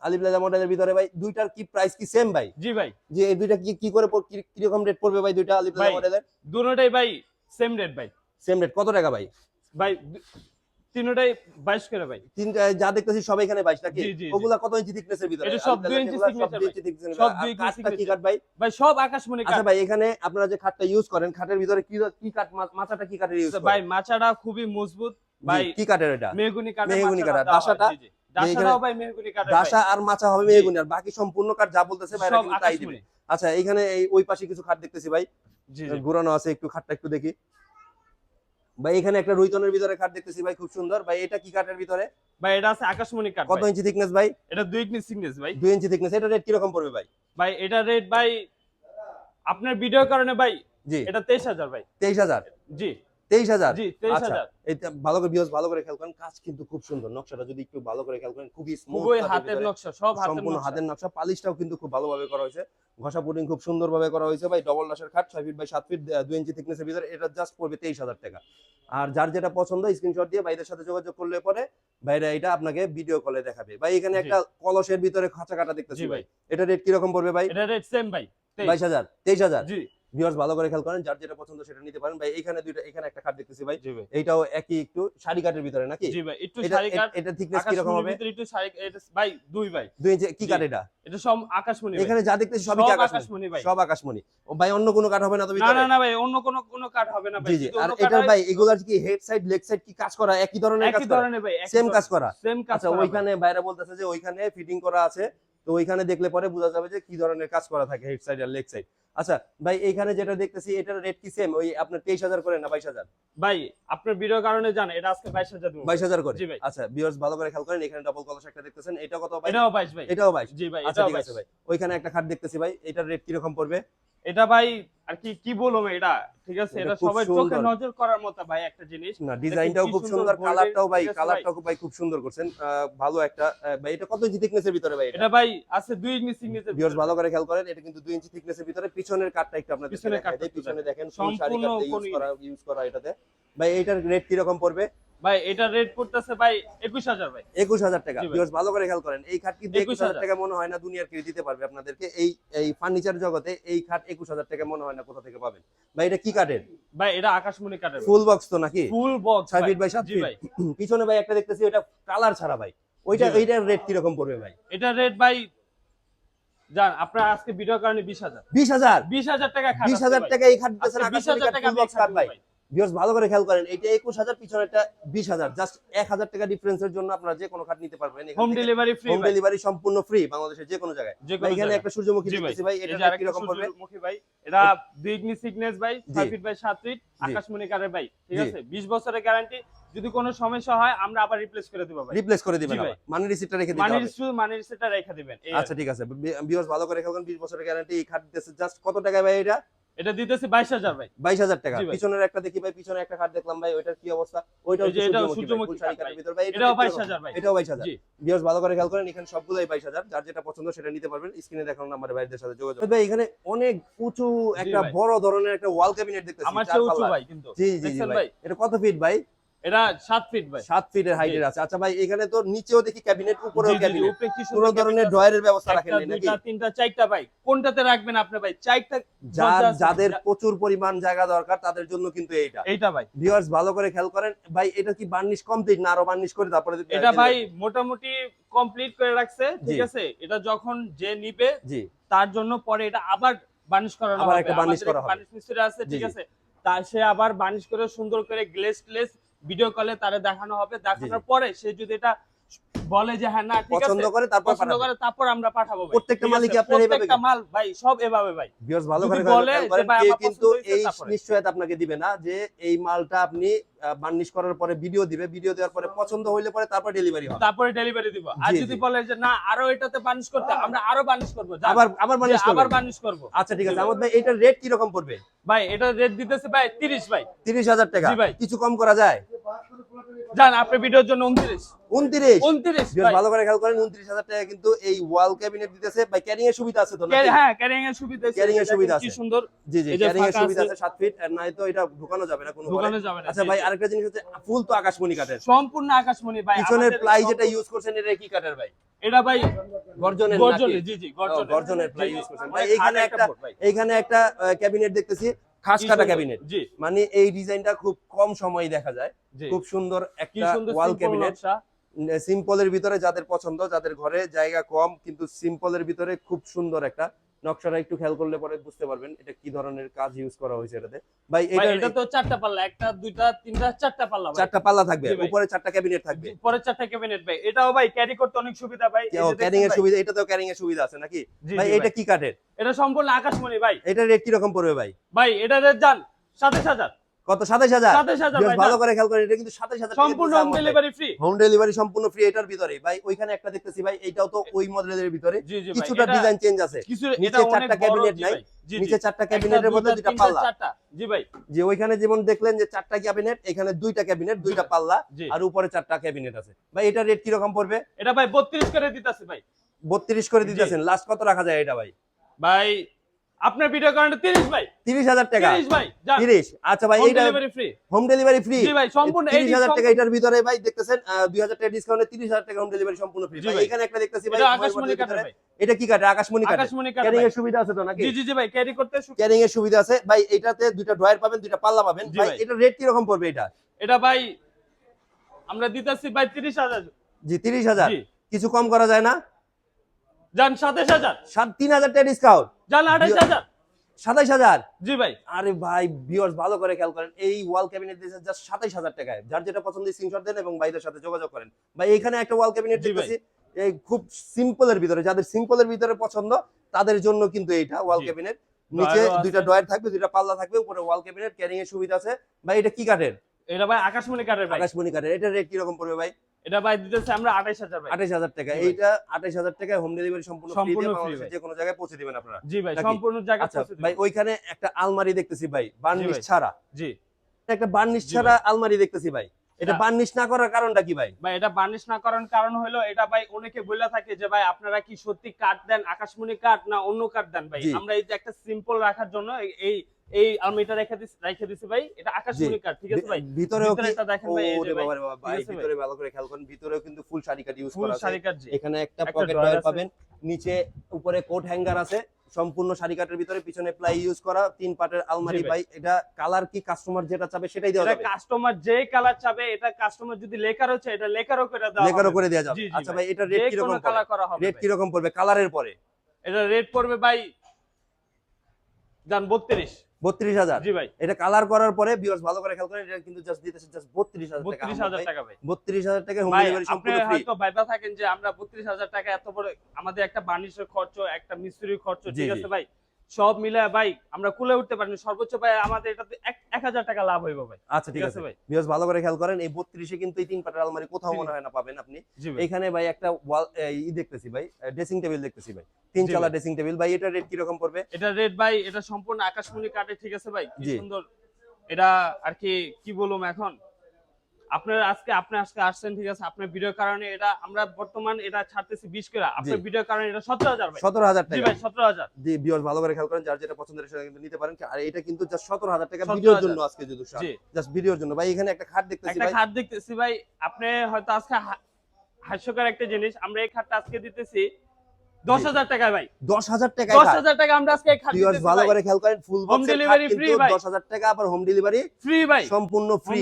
আলিফ মডেলের ভিতরে ভাই দুইটার কি প্রাইস কি সেম ভাই? জি ভাই। এই দুইটা কি কি করে কি রকম রেট পড়বে ভাই দুইটা আলিফ মডেলের? দুটোটাই ভাই সেম রেট ভাই। সেম রেট কত টাকা ভাই? ভাই দু- তিনোটাই বাইশ করে ভাই। তিনটা যা দেখতেছি সব এখানে বাইশ নাকি? জি, জি, জি। ওগুলা কত ইঞ্চি থিকনেসের ভিতরে? এটা সব ইঞ্চি ইঞ্চি কি ভাই? ভাই আকাশমণি আচ্ছা ভাই এখানে আপনারা যে খাটটা ইউজ করেন খাটের ভিতরে কি কি কাঠ মা- মাচাটা কি ইউজ ভাই খুবই মজবুত। ভাই কি এটা? মেহগুনি কাঠের মেহগনি কাঠ, দাসা আর মাচা হবে। মেহগুনি আর বাকি সম্পূর্ণ কাঠ যা বলতেছে ভাই তাই দিবে। আচ্ছা এখানে এই ওই পাশে কিছু খাট দেখতেছি ভাই। ঘুরানো আছে একটু খাটটা একটু দেখি। ভাই এখানে একটা রুইতনের ভিতরে খাট দেখতেছি ভাই খুব সুন্দর। ভাই এটা কি কাঠের ভিতরে? ভাই এটা আছে আকাশমণি কাঠ কত ইঞ্চি থিকনেস ভাই? এটা দুই ইঞ্চি সিকনেস ভাই। দুই ইঞ্চি থিকনেস এটা রেট কীরকম পড়বে ভাই? ভাই এটা রেট ভাই আপনার ভিডিওর কারণে ভাই জি। এটা তেইশ হাজার ভাই। তেইশ হাজার? জি। তেইশ হাজার। আচ্ছা। এটা ভালো করে বিহস ভালো করে খেয়াল করেন কাজ কিন্তু খুব সুন্দর। নকশাটা যদি একটু ভালো করে খেয়াল করেন খুবই হাতের নকশা সব সম্পূর্ণ হাতের নকশা পালিশটাও কিন্তু খুব ভালোভাবে করা হয়েছে। ঘষা পুডিং খুব সুন্দরভাবে করা হয়েছে ভাই ডবল ডাসের খাট ছয় ফিট বাই সাত ফিট দুই ইঞ্চি থিকনেসের ভিতরে। এটা জাস্ট পড়বে তেইশ হাজার টাকা। আর যার যেটা পছন্দ স্ক্রিনশট দিয়ে ভাইদের সাথে যোগাযোগ করলে পরে ভাইরা এটা আপনাকে ভিডিও কলে দেখাবে। ভাই এখানে একটা কলসের ভিতরে খাঁচা কাটা দেখতেছি ভাই। এটা রেট কীরকম পড়বে ভাই? এটা রেট সেম ভাই বাইশ হাজার তেইশ হাজার। জি। ভিউয়ার্স ভালো করে খেয়াল করেন যার যেটা পছন্দ সেটা নিতে পারেন। ভাই এখানে দুইটা এখানে একটা খাট দেখতেছি ভাই। এইটাও একই একটু শাড়ি কাঠের ভিতরে নাকি? জি ভাই একটু এটা শাড়ি কাঠ এটা থিকনেস কীরকম আকাশমণির হবে? ভিতরে একটু শাড়ি এটা ভাই দুই ভাই। দুই ইঞ্চি কি। কাঠ এটা? এটা সব আকাশমণি। এখানে যা দেখতেছি সবই সব কি আকাশমণি ভাই। সব আকাশমণি। ও ভাই অন্য কোনো কাঠ হবে না তো ভিতরে? না না ভাই অন্য কোনো কোনো কাঠ হবে না ভাই। জি আর হয়, ভাই এগুলার কি হেড সাইড লেগ সাইড কি কাজ করা? একই ধরনের কাজ একই ধরনের ভাই সেম কাজ করা? সেম কাজ আচ্ছা ওইখানে বাইরে বলতেছে যে ওইখানে ফিটিং করা আছে। তো তো ওইখানে দেখলে পরে বোঝা যাবে যে কি ধরনের কাজ করা থাকে হেড সাইড আর লেগ সাইড আচ্ছা ভাই এইখানে যেটা দেখতেছি এটার রেট কি সেম ওই আপনার তেইশ হাজার করে না বাইশ হাজার? ভাই আপনার ভিডিও কারণে জান এটা আজকে বাইশ হাজার দেবো। বাইশ হাজার করে? জি ভাই। আচ্ছা ভিউয়ার্স ভালো করে খেয়াল করেন এখানে ডাবল কলস একটা দেখতেছেন এটা কত ভাই এটাও বাইশ ভাই। এটাও বাইশ? জি ভাই আচ্ছা ঠিক আছে ভাই। ওইখানে একটা খাট দেখতেছি ভাই এটার রেট কি রকম পড়বে? এটা ভাই আর কি কি বলব এটা? ঠিক আছে এটা সবাই চোখে নজর করার মতো ভাই একটা জিনিস। না ডিজাইনটাও খুব সুন্দর কালারটাও ভাই কালারটাও ভাই। খুব সুন্দর করছেন। ভালো একটা ভাই এটা কত ইঞ্চি থিকনেসের ভিতরে ভাই এটা? ভাই আছে দুই ইঞ্চি সিগনেচার ভিউয়ার্স ভালো করে খেয়াল করেন এটা কিন্তু 2 ইঞ্চি থিকনেসের ভিতরে। পিছনের কাটটা একটু আপনাদের পিছনে দেখেন সম্পূর্ণ ইউজ করা ইউজ করা এটাতে। ভাই এটার রেট কি রকম পড়বে? ভাই এটা রেট করতেছে ভাই একুশ হাজার ভাই। 21000 টাকা। ভিউয়ার্স ভালো করে খেয়াল করেন এই খাট কিন্তু 21000 21,000 টাকা মনে হয় না দুনিয়ার কেউ দিতে পারবে আপনাদেরকে? এই এই ফার্নিচার জগতে এই খাট 21000 টাকা মনে হয় না কোথা থেকে পাবেন? ভাই এটা কি কাঠের? ভাই এটা আকাশমণি কাঠের ফুল বক্স তো নাকি? Full box 6 feet by 7 feet ভাই। [clears throat] পিছনে ভাই একটা দেখতেছি ওটা কালার ছাড়া ভাই। ওইটা এইটার রেট কি রকম পড়বে ভাই? এটা রেট ভাই জান আপনার আজকে ভিডিও কারণে বিশ হাজার। 20000 বিশ হাজার টাকা খাট বিশ আছে হাজার ভাই। টাকা এই খাট দিতেছেন আকাশমণি হাজার টাকা ফুল বক্স ভাই। ভাই। ভিউয়ার্স ভালো করে খেয়াল করেন এটা একুশ হাজার পিছনেরটা বিশ হাজার জাস্ট এক হাজার টাকা ডিফারেন্সের জন্য আপনারা যে কোনো খাট নিতে পারবেন। Home delivery free home delivery সম্পূর্ণ ফ্রি বাংলাদেশের যে কোনো জায়গায় ভাই এখানে একটা সূর্যমুখী দেখতেছি ভাই এটা আরেকটা কীরকম পড়বে সূর্যমুখী ভাই এটা ইঞ্চি সিগনেস ভাই ছয় জি। ফিট বাই সাত ফিট আকাশমণি কাঠের ভাই ঠিক আছে? বিশ বছরের গ্যারান্টি যদি কোনো সমস্যা হয় আমরা আবার রিপ্লেস করে দেবো ভাই। রিপ্লেস করে দিবেন। আবার। মানি রিসিপ্টটা রেখে দিতে মানির হবে। শুধু মানির সেটা রেখে দিবেন। আচ্ছা ঠিক আছে। ভিউয়ার্স ভালো করে খেয়াল করেন 20 বছরের গ্যারান্টি এই খাট দিতেছে। জাস্ট কত টাকা ভাই এটা? এটা দিতেছি বাইশ হাজার ভাই। 22000 টাকা। পিছনের একটা দেখি ভাই পিছনের একটা দেখলাম ভাই ওইটার কি অবস্থা? ওইটাও সূর্যমুখী শাড়ি ভিতর ভাই এটাও রেট বাইশ কীরকম? হাজার ভাই। এটাও 22000 জি। ভিউয়ার্স ভালো করে খেয়াল করেন এখানে সবগুলোই 22000 যার যেটা পছন্দ সেটা নিতে পারবেন। স্ক্রিনে দেখানো নম্বরে ভাইদের সাথে যোগাযোগ। ভাই এখানে অনেক উঁচু একটা বড় ধরনের একটা ওয়াল ক্যাবিনেট দেখতেছি আমার চেয়ে উঁচু ভাই কিন্তু। জি জি ভাই? এটা কত ফিট ভাই? এটা ফিট ভাই। সাত ফিটের হাইটের আছে। আচ্ছা ভাই এখানে তো নিচেও দেখি ক্যাবিনেট উপরেও জি, জি, জি, ক্যাবিনেট উপরে কি সুন্দর ধরনের ড্রয়ারের ব্যবস্থা রাখেন নাকি দুইটা তিনটা চারটা ভাই। কোনটাতে রাখবেন আপনি ভাই? চারটা যার দরজা আছে। যাদের প্রচুর পরিমাণ জায়গা দরকার তাদের জন্য কিন্তু এইটা। এইটা ভাই। ভিউয়ার্স ভালো করে খেয়াল করেন। ভাই এটা কি বার্নিশ কমপ্লিট না আরও বার্নিশ করে তারপরে এটা ভাই মোটামুটি কমপ্লিট করে রাখছে ঠিক আছে? এটা যখন যে নিবে জি। তার জন্য পরে এটা আবার বার্নিশ করানো আবার একটা varnish করা হবে। বার্নিশ মিস্ত্রি আছে ঠিক আছে? তা সে আবার বার্নিশ করে সুন্দর করে গ্লেস গ্লেস ভিডিও কলে তারে দেখানো হবে দেখানোর পরে সে যদি এটা বলে যে হ্যাঁ না ঠিক পছন্দ আছে করে তারপর পছন্দ করে তারপর আমরা পাঠাবো প্রত্যেকটা ঠিক মালিকই আপনার এইভাবে প্রত্যেকটা মাল ভাই সব এভাবে ভাই। ভিউয়ার্স ভালো করে বলে যে ভাই আমার কিন্তু এই। নিশ্চয়তা আপনাকে দিবে না যে এই মালটা আপনি বার্নিশ করার পরে ভিডিও দিবে। ভিডিও দেওয়ার পরে পছন্দ হইলে পরে তারপর ডেলিভারি হবে। তারপরে ডেলিভারি দিব। আর যদি। বলে যে না আরও এটাতে বার্নিশ করতে আমরা আরও বার্নিশ করব। আবার আবার বার্নিশ আবার বার্নিশ করব। আচ্ছা ঠিক আছে। জি। ভাই। এটার রেট কি রকম পড়বে? ভাই এটা রেট দিতেছে ভাই তিরিশ ভাই। তিরিশ হাজার টাকা। জি ভাই। কিছু কম করা যায়? জান আপনার ভিডিওর জন্য উনত্রিশ। উনত্রিশ? উনত্রিশ Viewers, ভালো করে খেয়াল করেন উনত্রিশ হাজার টাকা কিন্তু এই ওয়াল ক্যাবিনেট দিতেছে। ভাই ক্যারিং এর সুবিধা আছে তো নাকি? হ্যাঁ ক্যারিং এর সুবিধা আছে। Carrying এর সুবিধা কি সুন্দর। জি জি ক্যারিং এর সুবিধা আছে। আছে সাত ফিট আর নাই তো এটা ঢুকানো যাবে না কোনো দোকানে যাবে না। আচ্ছা ভাই আরেকটা জিনিস হচ্ছে ফুল তো আকাশমণি কাঠের। সম্পূর্ণ আকাশমণি ভাই। পিছনের প্লাই যেটা ইউজ করছেন এটা কি কাঠের ভাই? এটা ভাই গর্জনের গর্জনের জি জি গর্জনের। প্লাই ইউজ করছেন। ভাই এইখানে একটা। এইখানে একটা ক্যাবিনেট দেখতেছি। খাস কাটা ক্যাবিনেট মানে এই ডিজাইনটা খুব কম সময় দেখা যায়। খুব সুন্দর একটা ওয়াল ক্যাবিনেট সিম্পলের ভিতরে যাদের পছন্দ যাদের ঘরে জায়গা কম কিন্তু সিম্পলের ভিতরে খুব সুন্দর একটা নকশাটা একটু খেয়াল করলে পরে বুঝতে পারবেন এটা কি ধরনের কাজ ইউজ করা হয়েছে এটাতে। ভাই এটা তো চারটা পাল্লা একটা দুইটা তিনটা চারটা পাল্লা ভাই। চারটা পাল্লা থাকবে উপরে চারটা ক্যাবিনেট থাকবে। উপরে চারটা ক্যাবিনেট ভাই। এটাও ভাই ক্যারি করতে অনেক সুবিধা ভাই এই যে ক্যারিং এর সুবিধা এটা তো ক্যারিং এর সুবিধা আছে নাকি? ভাই এটা কি কাঠের? এটা সম্পূর্ণ আকাশমণি ভাই। এটা রেট কি রকম পড়বে ভাই? ভাই এটা রেট যান সাতাশ হাজার। কত? সাতাশ হাজার? ভালো করে খেয়াল করেন এটা কিন্তু সাতাশ হাজার সম্পূর্ণ home delivery free home delivery সম্পূর্ণ ফ্রি এটার ভিতরে। ভাই ওইখানে একটা দেখতেছি ভাই এটাও তো ওই মডেলের ভিতরে। কিছুটা ডিজাইন চেঞ্জ আছে। নিচে চারটা জি নাই, ভাই। জি, জি। নিচে চারটা ক্যাবিনেটের মধ্যে দুইটা, দুইটা পাল্লা। জি ভাই। যে ওইখানে যেমন দেখলেন যে চারটা ক্যাবিনেট এখানে দুইটা ক্যাবিনেট দুইটা পাল্লা আর উপরে চারটা ক্যাবিনেট আছে। ভাই এটা রেট কি রকম পড়বে? এটা ভাই 32 করে দিতাছে ভাই। বত্রিশ করে জি। দিতেছেন। লাস্ট কত রাখা যায় এটা ভাই? ভাই আপনার ভিডিও কারেন্ট 30 ভাই। তিরিশ হাজার টাকা। 30 ভাই যান। তিরিশ। আচ্ছা ভাই delivery free home delivery free জি ভাই সম্পূর্ণ এই তিরিশ হাজার টাকা এটার ভিতরে ভাই দেখতেছেন দুই হাজার টাকা ডিসকাউন্টে তিরিশ হাজার টাকা হোম ডেলিভারি সম্পূর্ণ ফ্রি ভাই। এখানে একটা দেখতেছি ভাই এটা আকাশমণি ভিতরে। ভাই। এটা কি কাটে আকাশমণি কাটে আকাশমণি কাঠের ক্যারিং এর সুবিধা আছে তো নাকি? জি জি জি ভাই ক্যারি করতে ক্যারিং এর সুবিধা আছে। ভাই এটাতে দুইটা ড্রয়ার পাবেন দুইটা পাল্লা পাবেন। ভাই। এটা রেট কি রকম পড়বে এটা? এটা ভাই আমরা দিতাছি ভাই 30000 জি তিরিশ হাজার। জি। কিছু কম করা যায় না? যান 27000 সাত তিন হাজার টাকা ডিসকাউন্ট যান 28000 সাতাইশ হাজার? জি ভাই। আরে ভাই ভিউয়ার্স ভালো করে খেয়াল করেন এই ওয়াল ক্যাবিনেট দিয়েছে জাস্ট সাতাইশ হাজার টাকায়। যার যেটা পছন্দ স্ক্রিনশট দেন এবং ভাইদের সাথে যোগাযোগ করেন। ভাই এখানে একটা ওয়াল ক্যাবিনেট। দেখতেছি এই খুব সিম্পলের ভিতরে যাদের সিম্পলের ভিতরে পছন্দ তাদের জন্য কিন্তু এইটা ওয়াল। ক্যাবিনেট নিচে দুইটা ড্রয়ার থাকবে দুইটা পাল্লা থাকবে উপরে ওয়াল ক্যাবিনেট ক্যারিং এর সুবিধা আছে। ভাই এটা কি কাঠের? এটা ভাই আকাশমণি কাঠের ভাই। আকাশমণি কাঠের। এটা রেট কীরকম পড়বে ভাই? এটা ভাই দিতেছে আমরা আঠাইশ হাজার ভাই। আঠাইশ হাজার টাকা। এইটা আঠাইশ হাজার টাকায় হোম ডেলিভারি সম্পূর্ণ ফ্রি দিয়ে। যে কোনো জায়গায় পৌঁছে দিবেন আপনারা। জি ভাই সম্পূর্ণ আচ্ছা পৌঁছে দিবো। ভাই ওইখানে একটা আলমারি দেখতেছি ভাই বার্নিশ ছাড়া। জি। একটা বার্নিশ ছাড়া আলমারি দেখতেছি ভাই। এটা। বার্নিশ না করার কারণটা কি ভাই? ভাই এটা বার্নিশ না করার কারণ হলো এটা ভাই অনেকে বলে থাকে যে ভাই আপনারা কি সত্যি কাঠ দেন আকাশমণি কাঠ না অন্য কাঠ দেন ভাই? আমরা এই যে একটা সিম্পল রাখার জন্য এই- এই এই আলমিটা রেখে দিছি রেখে দিছি ভাই। এটা আকাশমণি কাঠ ঠিক আছে ভাই? ভিতরেও কি ভিতরেটা দেখেন ভাই এই যে ভাই? ভিতরে ভালো করে খেয়াল করেন ভিতরেও কিন্তু ফুল শাড়ি কাট ইউজ করা আছে। শাড়ি কাঠ এখানে একটা পকেট ড্রয়ার পাবেন নিচে উপরে কোট হ্যাঙ্গার আছে সম্পূর্ণ শাড়ি কাটের ভিতরে পিছনে প্লাই ইউজ করা তিন পাটের আলমারি ভাই। এটা কালার কি কাস্টমার যেটা চাবে সেটাই দেওয়া এটা যাবে। কাস্টমার যে কালার চাবে এটা কাস্টমার যদি লেকার হচ্ছে এটা লেকারও করে দেওয়া লেখারও হবে। করে দেওয়া যাবে। আচ্ছা ভাই। এটা রেট করা হবে রেট ভাই। কীরকম পড়বে? কালারের পরে? এটা রেট পড়বে ভাই জান 32 বত্রিশ হাজার। জি ভাই। এটা কালার করার পরে ভিউয়ার্স ভালো করে খেয়াল করেন এটা কিন্তু জাস্ট দিতেছে জাস্ট বত্রিশ হাজার বত্রিশ হাজার টাকা ভাই। বত্রিশ হাজার টাকা হোম ডেলিভারি সম্পূর্ণ ফ্রি হয়তো ভাইবা থাকেন যে আমরা 32000 টাকা এত বড় আমাদের একটা বানিশের খরচ একটা মিস্ত্রির খরচ ঠিক আছে ভাই? সব মিলে ভাই আমরা কুলে উঠতে পারিনি। সর্বোচ্চ ভাই আমাদের এটাতে 1000 টাকা লাভ হইব ভাই। আচ্ছা ঠিক আছে। ভাই? ভিউয়ার্স ভালো করে খেয়াল করেন এই বত্রিশে কিন্তু এই তিন পাটের আলমারি কোথাও মনে হয় না পাবেন আপনি। এখানে ভাই একটা ওয়াল ই দেখতেছি ভাই ড্রেসিং টেবিল দেখতেছি ভাই। তিন চালা ড্রেসিং টেবিল ভাই এটা রেট কি রকম পড়বে? এটা রেট ভাই এটা সম্পূর্ণ আকাশমণি কাটে ঠিক আছে ভাই? কি সুন্দর। এটা আর কি কি বলব এখন? আপনার আজকে আপনি আজকে আসছেন ঠিক আছে? আপনার ভিডিওর কারণে এটা আমরা বর্তমান এটা ছাড়তেছি 20 করে। আপনার ভিডিওর কারণে এটা 17000 ভাই। সতেরো হাজার জি ভাই 17000 জি ভিউয়ার্স ভালো করে খেয়াল করেন যার যেটা পছন্দের সেটা কিন্তু নিতে পারেন। আর এটা কিন্তু জাস্ট সতেরো হাজার টাকা ভিডিওর জন্য আজকে যদি জি। জাস্ট ভিডিওর জন্য। ভাই এখানে একটা খাট দেখতেছি একটা ভাই। খাট দেখতেছি ভাই। আপনি হয়তো আজকে হাস্যকর একটা জিনিস। আমরা এই খাটটা আজকে দিতেছি দশ হাজার টাকা ভাই। দশ হাজার টাকা দশ হাজার টাকা আমরা আজকে এই খাট ভিউয়ার্স দিতেছি ভালো করে খেয়াল করেন ফুল Home বক্সের খাট delivery কিন্তু free ভাই। দশ হাজার টাকা আবার হোম ডেলিভারি ফ্রি ভাই। সম্পূর্ণ ফ্রি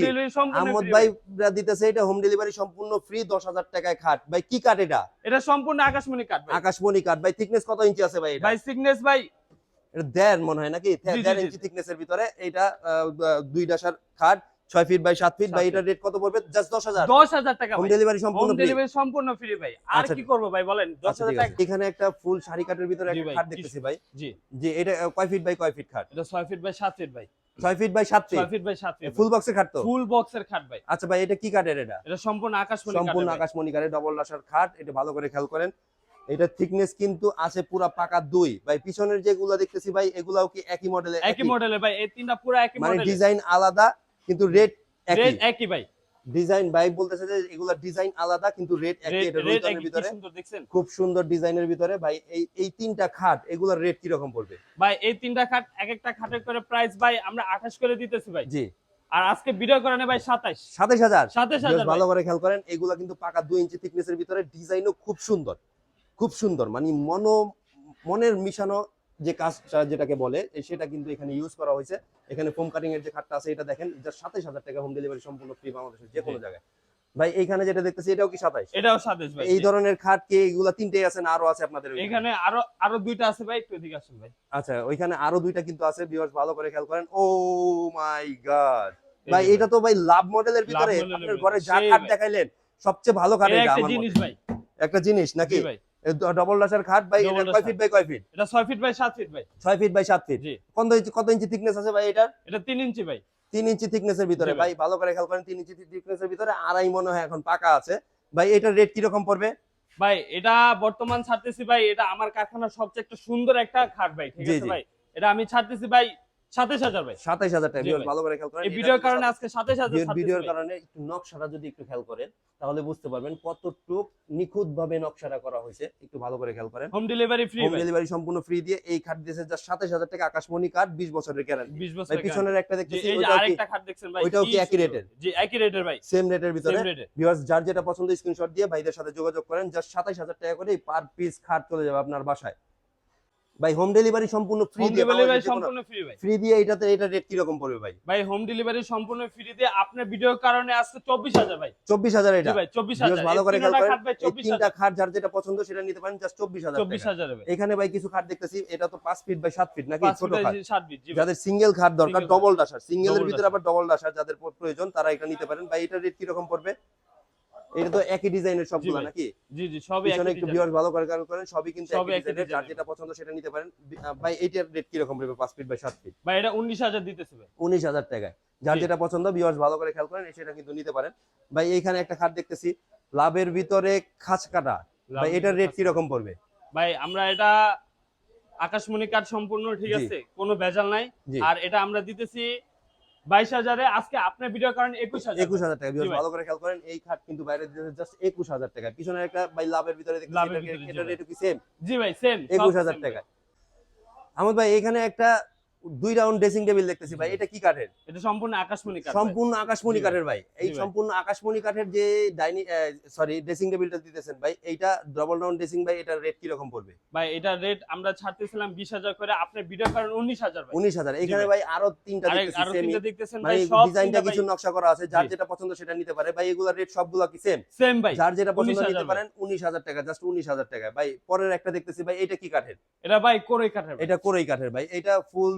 আহমদ ভাই ভাই। দিতেছে এটা হোম ডেলিভারি সম্পূর্ণ ফ্রি দশ হাজার টাকায় খাট। ভাই কি কাঠ এটা? এটা সম্পূর্ণ আকাশমণি কাট ভাই। আকাশমণি কাঠ ভাই থিকনেস কত ইঞ্চি আছে ভাই ভাই সিগনেস ভাই এটা দেড় মনে হয় নাকি? দেড় ইঞ্চি থিকনেস এর ভিতরে এটা দুই ডাসার খাট। ছয় ফিট বাই সাত ফিট এটা রেট কত পড়বে? জাস্ট দশ হাজার। দশ হাজার টাকা হোম ডেলিভারি সম্পূর্ণ ডেলিভারি সম্পূর্ণ ফ্রি ভাই। আর আচ্ছা, কি করব ভাই বলেন? দশ আচ্ছা, হাজার টাকা। এখানে একটা ফুল শাড়ি কাঠের ভিতরে একটা খাট দেখতেছি ভাই। জি। যে এটা কয় ফিট বাই কয় ফিট খাট? এটা ছয় ফিট বাই সাত ফিট ভাই। ছয় ফিট বাই সাত ফিট ছয় ফিট বাই সাত ফিট ফুল বক্সের খাট তো? ফুল বক্সের খাট ভাই। আচ্ছা ভাই এটা কি কাঠের এটা? এটা সম্পূর্ণ আকাশমণি সম্পূর্ণ। আকাশমণি কাঠের ডবল ডাসার খাট। এটা ভালো করে খেয়াল করেন। এটা থিকনেস কিন্তু আছে পুরা পাকা দুই। ভাই পিছনের যেগুলো দেখতেছি ভাই এগুলাও কি একই মডেলের একই মডেলের ভাই। এই তিনটা পুরো একই মানে ডিজাইন আলাদা। কিন্তু রেট একই। রেট একই ভাই। ডিজাইন ভাই বলতেছে যে এগুলা ডিজাইন আলাদা কিন্তু রেট একই এটা কি ভিতরে। খুব সুন্দর ডিজাইনের ভিতরে। ভাই এই এই তিনটা খাট এগুলার রেট কি রকম পড়বে? ভাই এই তিনটা খাট এক একটা খাটের করে প্রাইস ভাই আমরা 28 করে দিতেছি ভাই। জি। আর আজকে ভিডিও করে ভাই 27 সাতাইশ হাজার? 27000 ভালো করে খেয়াল করেন এগুলা কিন্তু পাকা দুই ইঞ্চি থিকনেসের ভিতরে ডিজাইনও খুব সুন্দর। খুব সুন্দর মানে মন মনের মিশানো যে কাজটা যেটাকে বলে সেটা কিন্তু এখানে ইউজ করা হয়েছে। এখানে ফোম কাটিং এর যে খাটটা আছে এটা দেখেন যা সাতাইশ হাজার টাকা হোম ডেলিভারি সম্পূর্ণ ফ্রি বাংলাদেশের যে কোনো জায়গায়। ভাই এইখানে যেটা দেখতেছি এটাও কি সাতাইশ? এটাও 27 ভাই এই ধরনের খাট কি এগুলা তিনটেই আছে না আরও আছে আপনাদের এখানে আরও আরও দুইটা আছে ভাই একটু এদিকে আসুন ভাই। আচ্ছা ওইখানে আরও দুইটা কিন্তু আছে ভিউয়ার্স ভালো করে খেয়াল করেন। ও মাই গড ভাই এটা তো ভাই লাভ মডেলের ভিতরে আপনার ঘরে যা খাট দেখাইলেন সবচেয়ে ভালো খাট এটা এটা একটা জিনিস ভাই। একটা জিনিস নাকি? ভাই। ডবল ডাসার খাট ভাই এটা কয় ফিট বাই কয় ফিট এটা 6 ফিট বাই 7 ফিট ভাই। ছয় ফিট বাই সাত ফিট কত ইঞ্চি কত ইঞ্চি থিকনেস আছে ভাই এটা এটা 3 ইঞ্চি ভাই। তিন ইঞ্চি থিকনেসের ভিতরে ভাই। ভালো করে খেয়াল করেন তিন ইঞ্চি থিকনেসের ভিতরে আড়াই মনে হয় এখন পাকা আছে। ভাই এটার রেট কীরকম পড়বে? ভাই এটা বর্তমান ছাড়তেছি ভাই এটা আমার কারখানার সবচেয়ে একটা সুন্দর একটা খাট ভাই ঠিক আছে ভাই? এটা আমি ছাড়তেছি ভাই 27000 ভাই। সাতাইশ হাজার টাকা জি ভালো করে খেয়াল করেন এই ভিডিওর কারণে আজকে 27000 ভিডিওর- ছাড়তেছি ভিডিওর ভাই। কারণে একটু নকশাটা যদি একটু খেয়াল করেন তাহলে বুঝতে পারবেন কতটুক নিখুঁত ভাবে নকশাটা করা হয়েছে। একটু ভালো করে খেয়াল করেন। Home delivery free home delivery সম্পূর্ণ ফ্রি দিয়ে এই খাট দিয়েছে যা টাকা আকাশমণি কাঠ বছরের গ্যারান্টি 20 বছর পিছনের একটা জি দেখতেছি এই যে ওইটাও কি আরেকটা খাট দেখছেন ভাই ওইটাও কি একই রেটের? জি একই রেটের ভাই। সেম রেটের ভিতরে। ভিউয়ার্স যার যেটা পছন্দ স্ক্রিনশট দিয়ে ভাইদের সাথে যোগাযোগ করেন জাস্ট সাতাইশ হাজার টাকা করে পার পিস খাট চলে যাবে আপনার বাসায়। ভাই হোম ডেলিভারি সম্পূর্ণ ফ্রি হোম ডেলিভারি সম্পূর্ণ ফ্রি ভাই। ফ্রি দিয়ে এটাতে এটা রেট কি রকম পড়বে ভাই? ভাই হোম ডেলিভারি সম্পূর্ণ ফ্রি দিয়ে আপনার ভিডিওর কারণে আজকে চব্বিশ হাজার ভাই। চব্বিশ হাজার জি এটা? ভাই চব্বিশ Viewers হাজার ভালো করে খেয়াল করেন ভাই তিনটা খাট যার যেটা পছন্দ সেটা নিতে পারেন জাস্ট চব্বিশ হাজার চব্বিশ টাকা। হাজার ভাই। এখানে ভাই কিছু খাট দেখতেছি এটা তো পাঁচ ফিট বাই সাত ফিট নাকি? ছোট ফুট খাট। সাত বিট জি ভাই। যাদের সিঙ্গেল খাট দরকার ডবল ডাসার সিঙ্গেলের ভিতরে আবার ডবল ডাসার যাদের প্রয়োজন তারা এটা নিতে পারেন। ভাই এটা রেট কি রকম পড়বে? এটা তো একই ডিজাইনের সবগুলো নাকি? জি জি সবই একই একটু। ভিউয়ার্স ভালো করে কারণ করেন সবই কিন্তু একই ডিজাইনের যার যেটা পছন্দ সেটা নিতে পারেন। ভাই এইটার রেট কি রকম পড়বে পাঁচ ফিট বাই সাত ফিট ভাই এটা উনিশ হাজার দিতেছে ভাই। উনিশ হাজার টাকায়। যার যেটা পছন্দ ভিউয়ার্স ভালো করে খেয়াল করেন সেটা কিন্তু নিতে পারেন। ভাই এইখানে একটা খাট দেখতেছি লাভের ভিতরে খাঁচ কাটা। ভাই এটার রেট কি রকম পড়বে? ভাই আমরা এটা আকাশমণি কাঠ সম্পূর্ণ ঠিক আছে? কোনো ভেজাল নাই। আর এটা আমরা দিতেছি বাইশ হাজারে আজকে আপনার ভিডিও কারণে একুশ হাজার। একুশ হাজার টাকা ভালো করে খেয়াল করেন এই খাট কিন্তু বাইরে জাস্ট একুশ হাজার টাকা। পিছনে একটা ভাই লাভের ভিতরে লাভের ভিতরে, সেম জি ভাই। সেম একুশ হাজার টাকা। আমার ভাই এখানে একটা দুই রাউন্ড ড্রেসিং টেবিল দেখতেছি ভাই এটা কি কাঠের? এটা সম্পূর্ণ আকাশমণি কাঠ। সম্পূর্ণ আকাশমণি কাঠের ভাই। এই সম্পূর্ণ আকাশমণি কাঠের যে ডাইনিং সরি ড্রেসিং টেবিলটা দিতেছেন ভাই এইটা ডবল রাউন্ড ড্রেসিং ভাই এটার রেট কি রকম পড়বে? ভাই এটা রেট আমরা ছাড়তেছিলাম বিশ হাজার করে আপনার ভিডিও উনিশ হাজার ভাই। উনিশ হাজার। এখানে ভাই। আরও তিনটা দেখতেছি আরও তিনটা দেখতেছেন ভাই সব ডিজাইনটা কিছু নকশা করা আছে যার যেটা পছন্দ সেটা নিতে পারে। ভাই এগুলা রেট সবগুলা কি সেম সেম ভাই। যার যেটা পছন্দ নিতে পারেন উনিশ হাজার টাকা জাস্ট উনিশ হাজার টাকা। ভাই পরের একটা দেখতেছি ভাই এটা কি কাঠের? এটা ভাই করে কাঠের এটা কোরই কাঠের ভাই এটা ফুল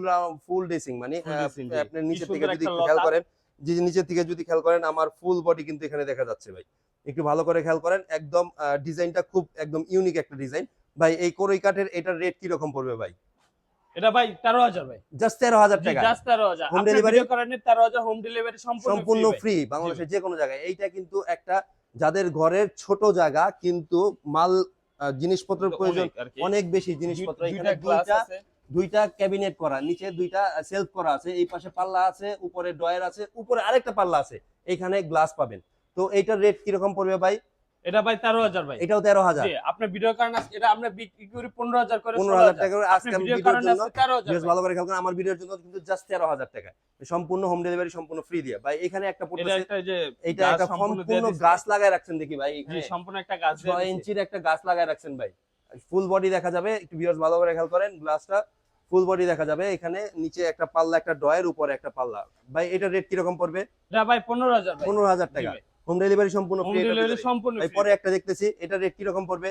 ফুল ড্রেসিং মানে। আপনার থেকে যদি খেয়াল করেন যে থেকে যদি খেয়াল করেন আমার ফুল বডি কিন্তু এখানে দেখা যাচ্ছে ভাই। একটু ভালো করে খেয়াল করেন একদম ডিজাইনটা খুব একদম ইউনিক একটা ডিজাইন। ভাই এই কোরই কাঠের এটার রেট কি রকম পড়বে ভাই? এটা জাস্ট টাকা। জাস্ট হোম ডেলিভারি সম্পূর্ণ সম্পূর্ণ ফ্রি বাংলাদেশের যে কোনো জায়গায়। এইটা কিন্তু একটা যাদের ঘরের ছোট জায়গা কিন্তু মাল আহ, জিনিসপত্রের প্রয়োজন অনেক বেশি জিনিসপত্র। এখানে দুইটা দুইটা ক্যাবিনেট করা নিচে দুইটা সেলফ করা আছে এই পাশে পাল্লা আছে উপরে ড্রয়ার আছে উপরে আরেকটা পাল্লা আছে এখানে গ্লাস পাবেন। তো এইটার রেট কীরকম পড়বে ভাই? এটা ভাই তেরো হাজার ভাই। এটাও তেরো হাজার। জি, আপনার ভিডিও কারণ এটা আমরা বিক্রি করি পনেরো হাজার করে পনেরো হাজার টাকা করে আজকে আমি ভিডিও ভিডিওর কারণে জন্য আজকে তেরো হাজার বেশ ভালো করে খেয়াল করেন আমার ভিডিওর জন্য কিন্তু জাস্ট তেরো হাজার টাকা। সম্পূর্ণ হোম ডেলিভারি সম্পূর্ণ ফ্রি দিয়ে। ভাই এখানে একটা এটা একটা সম্পূর্ণ গাছ লাগায় রাখছেন দেখি ভাই সম্পূর্ণ একটা গাছ ছয় ইঞ্চির একটা গাছ লাগায় রাখছেন ভাই। ফুল বডি দেখা যাবে একটু ভিউয়ার্স ভালো করে খেয়াল করেন গ্লাসটা ফুল বডি দেখা যাবে এখানে নিচে একটা পাল্লা একটা ডয়ের উপরে একটা পাল্লা। ভাই এটা রেট কীরকম পড়বে? ভাই পনেরো হাজার ভাই। পনেরো হাজার টাকা। হোম ডেলিভারি সম্পূর্ণ হোম ডেলিভারি সম্পূর্ণ। পরে একটা দেখতেছি এটা রেট কীরকম পড়বে?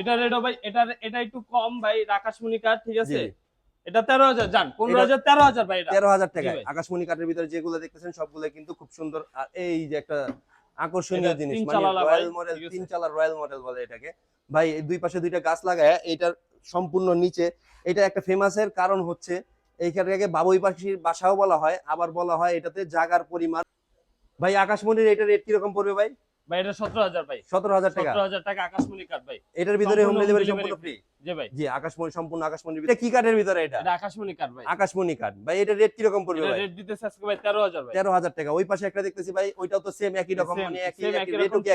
এটা রেটও ভাই এটা এটা একটু কম ভাই আকাশমণি কাঠ ঠিক আছে? এটা তেরো হাজার যান পনেরো হাজার তেরো হাজার ভাই এটা। তেরো হাজার টাকা। আকাশমণি কাঠের ভিতরে যেগুলো দেখতেছেন সবগুলো কিন্তু খুব সুন্দর আর এই যে একটা আকর্ষণীয় জিনিস মানে রয়্যাল মডেল তিন চালার রয়্যাল মডেল বলে এটাকে। ভাই দুই পাশে দুইটা গাছ লাগায় এটার সম্পূর্ণ নিচে। এটা একটা ফেমাসের কারণ হচ্ছে এইখানটাকে বাবুই পাখির বাসাও বলা হয় আবার বলা হয় এটাতে জাগার পরিমাণ। ভাই আকাশমণির এটা রেট কীরকম পড়বে ভাই? এটা টাকা? টাকা আকাশমণি ভাই। এটার ভিতরে হোম ডেলিভারি সম্পূর্ণ ফ্রি জি ভাই। জি আকাশমণি সম্পূর্ণ আকাশমণির ভিতরে। কি কাঠের ভিতরে এটা? এটা আকাশমণি কাঠ ভাই। আকাশমণি কাঠ ভাই এটা রেট কীরকম পড়বে এটা ভাই? রেট দিতেছে আজকে ভাই তেরো হাজার ভাই। তেরো হাজার টাকা। ওই পাশে একটা দেখতেছি ভাই ওইটাও তো সেম একই রকম মানে একই একই রেটও কি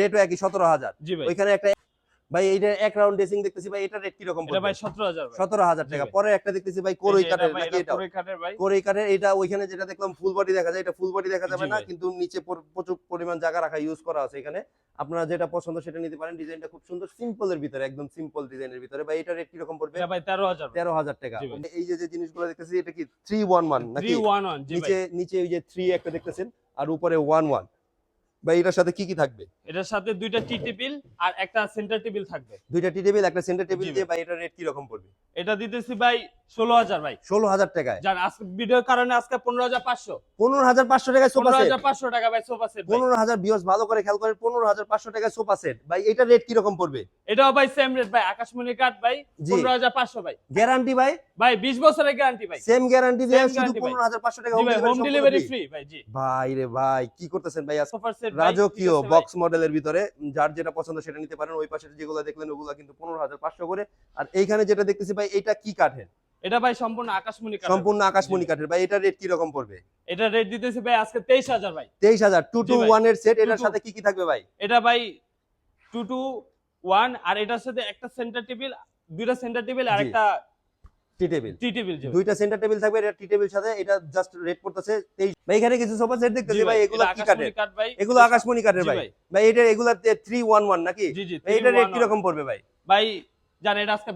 রেটও জি ভাই। ওইখানে একটা ভাই এটা এক রাউন্ড ড্রেসিং দেখতেছি ভাই এটা রেট কি রকম পড়বে ভাই। 17000 17000 টাকা। পরে একটা দেখতেছি ভাই কোরই কাটের নাকি এটা কোরই কাটের ভাই। কোরই কাটের এটা ওইখানে যেটা দেখলাম ফুল বডি দেখা যায় এটা ফুল বডি দেখা যাবে না কিন্তু নিচে প্রচুর পরিমাণ জায়গা রাখা ইউজ করা আছে এখানে। আপনারা যেটা পছন্দ সেটা নিতে পারেন। ডিজাইনটা খুব সুন্দর সিম্পল এর ভিতরে একদম সিম্পল ডিজাইনের ভিতরে। ভাই এটা রেট কি রকম পড়বে ভাই 13000 13000 টাকা। এই যে যে জিনিসগুলো দেখতেছি এটা কি 311 নাকি? 311 নিচে নিচে ওই যে 3 একটা দেখতেছেন আর উপরে 11 বা এটার সাথে কি কি থাকবে? এটার সাথে দুইটা টি টেবিল আর একটা সেন্টার টেবিল থাকবে। দুইটা টি টেবিল একটা সেন্টার টেবিল দিয়ে ভাই। এটার রেট কি রকম পড়বে? এটা দিতেছি ভাই 16000 ভাই। 16000 টাকায়? যার আজকে ভিডিওর কারণে আজকে 15500 15500 টাকায় সোফা সেট 15500 টাকা ভাই সোফা সেট 15000 ভিউয়ার্স ভালো করে খেয়াল করেন 15500 টাকায় সোফা সেট ভাই এটার রেট কি রকম পড়বে? এটাও ভাই সেম রেট ভাই আকাশমণি কাট ভাই 15500 ভাই। গ্যারান্টি ভাই? ভাই 20 বছরের গ্যারান্টি ভাই। সেম গ্যারান্টি দিয়ে শুধু 15500 টাকা হোম ডেলিভারি ফ্রি ভাই জি। ভাই রে ভাই কি করতেছেন ভাই সোফা সেট রাজকীয় বক্স মডেলের ভিতরে যার যেটা পছন্দ সেটা নিতে পারেন। ওই পাশে যেগুলো দেখলেন ওগুলো কিন্তু পনেরো হাজার পাঁচশো করে। আর এইখানে যেটা দেখতেছি ভাই এটা কি কাঠের? এটা ভাই সম্পূর্ণ আকাশমণি কাঠ সম্পূর্ণ আকাশমণি কাঠের। ভাই এটা রেট কি রকম পড়বে? এটা রেট দিতেছি ভাই আজকে তেইশ হাজার ভাই। তেইশ হাজার টু টু জি ভাই। ওয়ানের সেট এটার সাথে কি কি থাকবে ভাই? এটা ভাই টু টু ওয়ান আর এটার সাথে একটা সেন্টার টেবিল দুইটা সেন্টার টেবিল আর একটা টি টেবিল। টি টেবিল দুইটা সেন্টার টেবিল থাকবে এটা টি টেবিল সাথে এটা জাস্ট রেট পড়তেছে। তেইশ ভাই এখানে কিছু সোফা সেট দেখতেছি ভাই এগুলো কি ভাই। এগুলো আকাশমণি কাঠের জি ভাই। ভাই। এটা এগুলা থ্রি ওয়ান ওয়ান নাকি? জি জি রেট 311 পড়বে ভাই? ভাই জান এটা আজকে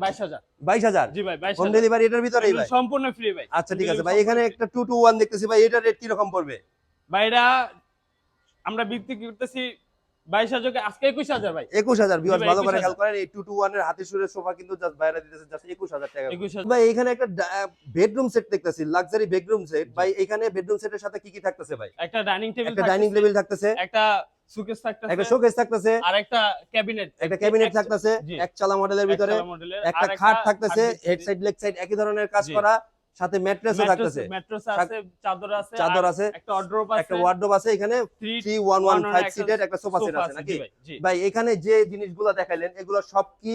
জি ভাই হোম ডেলিভারি এটার ভিতরেই ভাই? সম্পূর্ণ ফ্রি ভাই। আচ্ছা ঠিক আছে ভাই এখানে একটা দেখতেছি ভাই এটার রেট কীরকম পড়বে? ভাই এটা আমরা বিক্রি করতেছি বাইশ হাজার আজকে একুশ হাজার ভাই। একুশ হাজার ভিউয়ার্স ভালো করে খেয়াল করেন এই টু টু ওয়ানের হাতি সুরের সোফা কিন্তু জাস্ট বাইরে দিতেছে জাস্ট একুশ হাজার টাকা একুশ ভাই এখানে একটা বেডরুম সেট দেখতেছি লাক্সারি বেডরুম সেট ভাই এখানে বেডরুম সেটের সাথে কি কি থাকতেছে ভাই? একটা ডাইনিং টেবিল একটা ডাইনিং টেবিল থাকতেছে। একটা সুকেস থাকতেছে একটা শোকেস থাকতেছে। আর একটা ক্যাবিনেট একটা ক্যাবিনেট থাকতেছে এক চালা মডেলের ভিতরে একটা খাট থাকতেছে হেড সাইড লেগ সাইড একই ধরনের কাজ করা। সাথে ম্যাট্রেসও থাকতেছে। ম্যাট্রেস আছে চাদর আছে চাদর আছে একটা ওয়ার্ড্রোব আছে। একটা ওয়ার্ডরোব আছে এখানে। Three three one one five একটা সিটের একটা সোফা সেট আছে নাকি? ভাই এখানে যে জিনিসগুলো দেখাইলেন এগুলো সব কি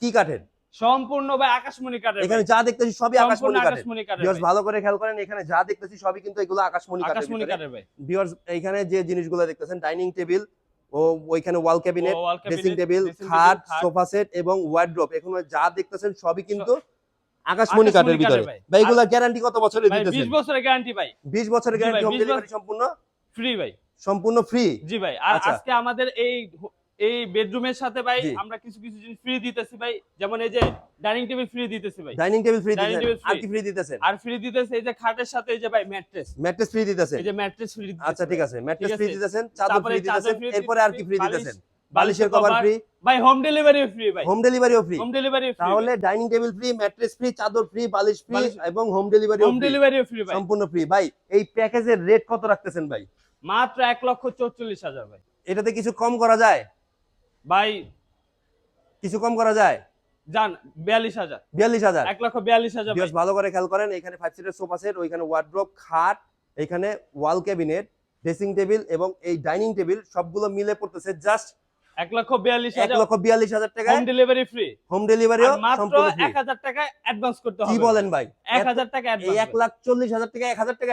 কি কাঠের? সম্পূর্ণ ভাই আকাশমণি কাঠের এখানে যা দেখতেছি সবই আকাশমণি কাঠের। ভিউয়ার্স ভালো করে খেয়াল করেন এখানে যা দেখতেছি সবই কিন্তু এগুলো আকাশমণি কাঠের আকাশমণি কাঠের ভাই। ভিউয়ার্স এখানে যে জিনিসগুলো দেখতেছেন ডাইনিং টেবিল ও ওইখানে ওয়াল ক্যাবিনেট ড্রেসিং টেবিল খাট সোফা সেট এবং ওয়ার্ড্রপ এখানে যা দেখতেছেন সবই কিন্তু আকাশমণি কাঠের ভিতরে। ভাই। এগুলা গ্যারান্টি কত বছরের ভাই 20 বছরের গ্যারান্টি ভাই। 20 বছরের গ্যারান্টি হোম ডেলিভারি সম্পূর্ণ? ফ্রি ভাই। সম্পূর্ণ ফ্রি জি ভাই আর আচ্ছা। আজকে আমাদের এই এই বেডরুমের সাথে ভাই আমরা কিছু কিছু জিনিস ফ্রি দিতেছি ভাই। যেমন এই যে ডাইনিং টেবিল ফ্রি দিতেছি ভাই। ডাইনিং টেবিল ফ্রি দিতেছেন। আর কি ফ্রি দিতেছেন? আর ফ্রি দিতেছে এই যে খাটের সাথে এই যে ভাই ম্যাট্রেস ম্যাট্রেস ফ্রি দিতেছেন? এই যে ম্যাট্রেস ফ্রি দিতেছেন আচ্ছা ঠিক আছে। ম্যাট্রেস ফ্রি দিতেছেন চাদর তারপরে ফ্রি দিতেছেন এরপরে আর কি ফ্রি দিতেছেন? বালিশের কভার ফ্রি ভাই হোম ডেলিভারিও ফ্রি ভাই। হোম ডেলিভারিও ফ্রি হোম ডেলিভারি ফ্রি তাহলে dining table free mattress free চাদর ফ্রি বালিশ ফ্রি এবং হোম ডেলিভারি হোম ডেলিভারিও ফ্রি ভাই। সম্পূর্ণ ফ্রি ভাই এই প্যাকেজের রেট কত রাখতেছেন ভাই? মাত্র এক লক্ষ চৌচল্লিশ হাজার ভাই। এটাতে কিছু কম করা যায়? ভাই কিছু কম করা যায়? যান বিয়াল্লিশ হাজার। বিয়াল্লিশ হাজার। এক লক্ষ বিয়াল্লিশ হাজার ভাই। ভালো করে খেয়াল করেন এখানে ফাইভ সিটের সোফা সেট ওইখানে ওয়ার্ড্রোব খাট এখানে ওয়াল ক্যাবিনেট ড্রেসিং টেবিল এবং এই ডাইনিং টেবিল সবগুলো মিলে পড়তেছে জাস্ট এক লক্ষ বিয়াল্লিশ এক লক্ষ বিয়াল্লিশ হাজার টাকায় হোম ডেলিভারি ফ্রি হোম ডেলিভারিও মাত্র এক হাজার টাকা অ্যাডভান্স করতে কি বলেন ভাই? এক হাজার টাকা এক লাখ চল্লিশ হাজার টাকা এক হাজার টাকা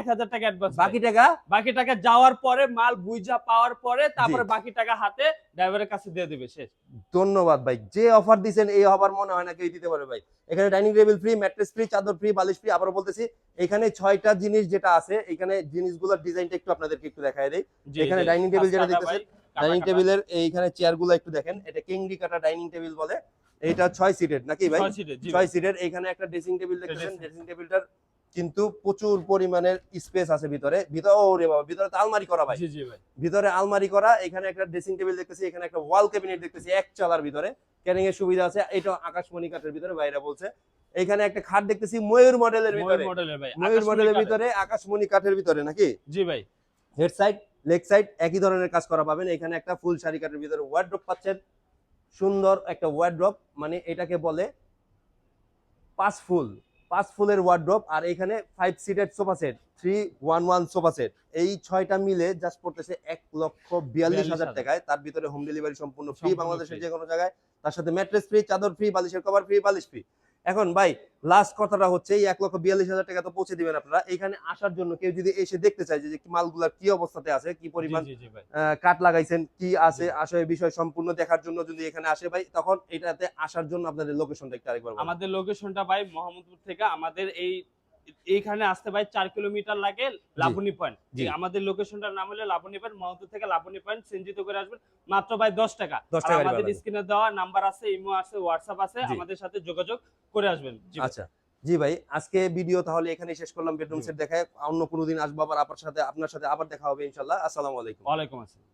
এক হাজার টাকা অ্যাডভান্স বাকি টাকা? বাকি টাকা যাওয়ার পরে মাল বুঝা পাওয়ার পরে তারপরে বাকি টাকা হাতে ড্রাইভারের কাছে দিয়ে দিবে শেষ। ধন্যবাদ ভাই। যে অফার দিছেন এই অফার মনে হয় না কেউ দিতে পারে ভাই। এখানে dining table free mattress free চাদর ফ্রি বালিশ ফ্রি আবার বলতেছি এখানে ছয়টা জিনিস যেটা আছে এখানে জিনিসগুলোর ডিজাইনটা একটু আপনাদেরকে একটু দেখায় দেই। জি, এখানে dining table যেটা দেখতেছেন, ডাইনিং টেবিলের এইখানে চেয়ারগুলো একটু দেখেন এটা কিংডি কাটা ডাইনিং টেবিল বলে। এটা ছয় সিটের নাকি ভাই? ছয় সিটের, এখানে একটা ড্রেসিং টেবিল দেখতেছেন। ড্রেসিং টেবিলটার কিন্তু প্রচুর পরিমাণের স্পেস আছে ভিতরে। ভিতরে ওরে বাবা ভিতরে তো আলমারি করা ভাই। জি জি ভাই। ভিতরে আলমারি করা এখানে একটা ড্রেসিং টেবিল দেখতেছি এখানে একটা ওয়াল ক্যাবিনেট দেখতেছি এক চালার ভিতরে। ক্যারিং এর সুবিধা আছে এটা আকাশমণি কাঠের ভিতরে বাইরে বলছে। এখানে একটা খাট দেখতেছি ময়ূর মডেলের ময়ূর ভিতরে। মডেলের ভাই ময়ূর মডেলের। ভিতরে আকাশমণি কাঠের ভিতরে নাকি? জি ভাই। হেড সাইড লেগ সাইড একই ধরনের কাজ করা পাবেন। এখানে একটা ফুল শাড়ি কাঠের ভিতরে ওয়ার্ড্রপ পাচ্ছেন। সুন্দর একটা ওয়ার্ড্রপ মানে এটাকে বলে পাঁচ ফুল। পাঁচ ফুলের ওয়ার্ড্রপ আর এখানে ফাইভ সিটের sofa set three one one sofa set এই ছয়টা মিলে জাস্ট পড়তেছে এক লক্ষ বিয়াল্লিশ হাজার টাকায়। তার ভিতরে হোম ডেলিভারি সম্পূর্ণ ফ্রি বাংলাদেশের। যে কোনো জায়গায়। তার সাথে ম্যাট্রেস ফ্রি চাদর ফ্রি বালিশের কভার ফ্রি বালিশ ফ্রি এখন ভাই লাস্ট কথাটা হচ্ছে এই এক লক্ষ বিয়াল্লিশ হাজার টাকা তো পৌঁছে দিবেন আপনারা। এখানে আসার জন্য কেউ যদি এসে দেখতে চাই যে মালগুলার কি অবস্থাতে আছে কি পরিমাণ কাঠ লাগাইছেন কি আছে আসলে বিষয় সম্পূর্ণ দেখার জন্য যদি এখানে আসে ভাই তখন এটাতে আসার জন্য আপনাদের লোকেশনটা একটু আরেকবার। আমাদের লোকেশনটা ভাই মোহাম্মদপুর থেকে আমাদের এই এইখানে আসতে ভাই চার কিলোমিটার লাগে লাবণী পয়েন্ট আমাদের লোকেশনটার নাম হলো লাবণী পয়েন্ট মোহাম্মদপুর থেকে লাবণী পয়েন্ট সেনজিত করে আসবেন। মাত্র ভাই দশ টাকা। 10 টাকা আমাদের স্ক্রিনে দেওয়া নাম্বার আছে ইমো আছে হোয়াটসঅ্যাপ আছে আমাদের সাথে যোগাযোগ করে আসবেন। আচ্ছা। জি ভাই আজকে ভিডিও তাহলে এখানে শেষ করলাম। বেডরুম। সেট দেখায়। অন্য কোনো দিন আসব আবার আপনার সাথে আপনার সাথে আবার দেখা হবে ইনশাল্লাহ আসসালামু আলাইকুম। ওয়ালাইকুম আসসালাম।